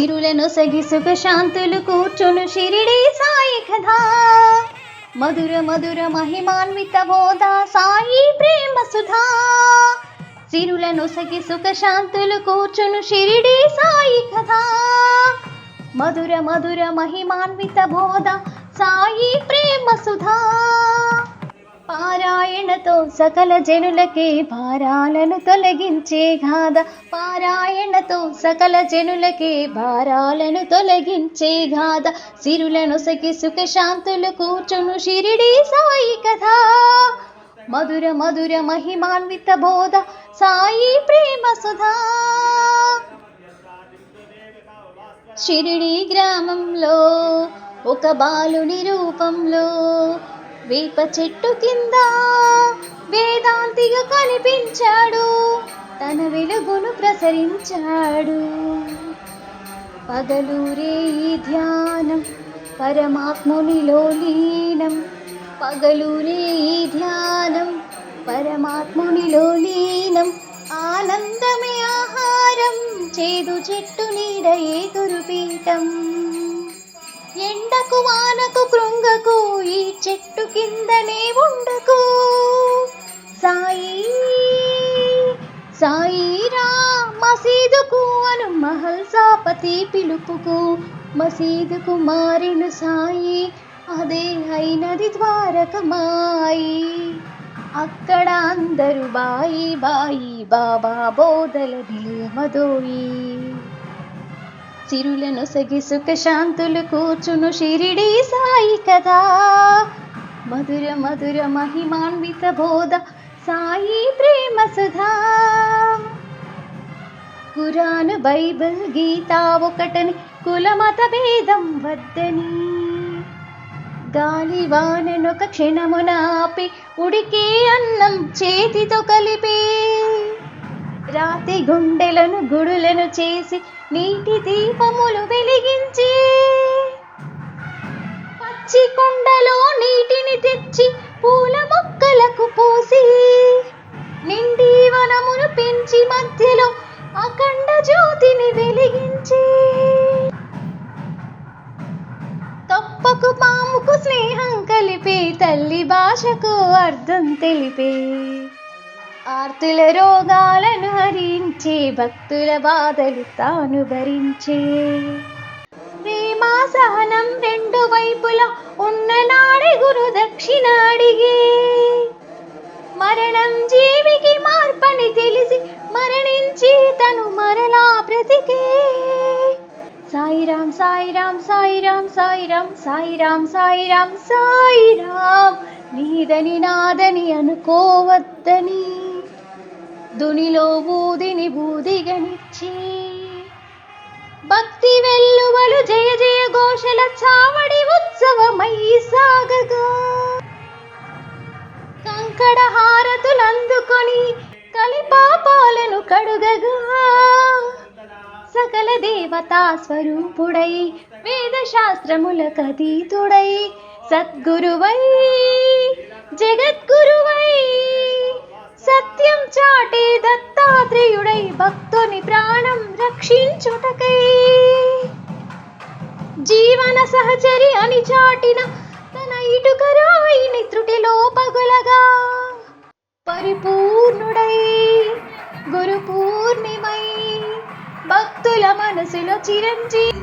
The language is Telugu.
సిరులను సగి సుఖ శాంతులు కూర్చును షిరిడి సాయి కథా. మధుర మధుర మహిమాన్విత బోధ సాయి ప్రేమ సుధా. సిరులను సగి సుఖ శాంతులు కూర్చును షిరిడి సాయి కథా. మధుర మధుర మహిమాన్విత బోధ సాయి ప్రేమ సుధా. పారాయణతో సకల జనులకే భారాలను తొలగించే గాథ. పారాయణతో సకల జనులకే భారాలను తొలగించే గాథ. సిరులను సఖి సుఖ శాంతులు కూర్చును షిరిడి సాయి కథ. మధుర మధుర మహిమాన్విత బోధ సాయి ప్రేమ సుధా. షిరిడి గ్రామంలో ఒక బాలుని రూపంలో వేప చెట్టు కింద వేదాంతిగా కనిపించాడు. తన వెలుగును ప్రసరించాడు. పగలూరే ఈ ధ్యానం పరమాత్మునిలో లీనం. పగలూరే ఈ ధ్యానం పరమాత్మునిలో లీనం. ఆనందమే ఆహారం చేదు చెట్టు నీడ ఏ గురుపీఠం ఎండకు వానకు కృంగకు ఈ చెట్టు కిందనే ఉండకు. సాయి సాయిరా మసీదుకు అను మహల్ సాపతి పిలుపుకు. మసీదుకు మారిన సాయి అదే అయినది ద్వారకమాయి. అక్కడ అందరూ బాయి బాయి బాబా బోధల నిలమదోయి సిరులను సగి సుఖ శాంతులు కూర్చును షిరిడి సాయి కదా. మధుర మధుర మహిమాన్విత బోధ సాయి ప్రేమ సుధా. కురాను బైబిల్ గీత ఒకటని కులమత భేదం వద్దని. గాలి వాననొక ఉడికే అన్నం చేతితో కలిపి. రాతి గుండెలను గుడులను చేసి నీటి దీపములు వెలిగించి పచ్చి కొండలో నీటిని తెచ్చి పూల మొక్కలకు పోసి నిండి వనమును పెంచి మధ్యలో అఖండ జ్యోతిని వెలిగించి తప్పకు పాముకు స్నేహం కలిపి తల్లి భాషకు అర్థం తెలిపే ఆర్తుల రోగాలను హరించే భక్తుల బాధలు తాను భరించే. ప్రేమ సహనం రెండు వైపులా ఉన్న నాడే గురు దక్షిణ అడిగే మరణం జీవికి మార్పని తెలిసి మరణించి తను మరలా బ్రతికే. సాయిరాం సాయిరాం సాయిరాం సాయిరాం సాయిరాం సాయిరాం సాయిరాం నీదని నాదని అనుకోవద్దని. దునిలో బూదిని బూదిగనిచ్చి. భక్తి వెల్లువలు జయ జయ ఘోషల చావడి ఉత్సవమై సాగగా. కంకణ హారతులందుకొని కలిపాపాలను కడుగగా. సకల దేవతా స్వరూపుడై వేద శాస్త్రములకు అతీతుడై సద్గురువై జగద్గురువై. సత్యం చాటే దత్తాత్రేయుడై భక్తుని ప్రాణం రక్షించుటకై జీవన సహచరి అని చాటిన తన ఇటుకరాయిని త్రుటిలో పగులగా పరిపూర్ణుడై గురు పూర్ణిమై భక్తుల మనసులో చిరంజీవి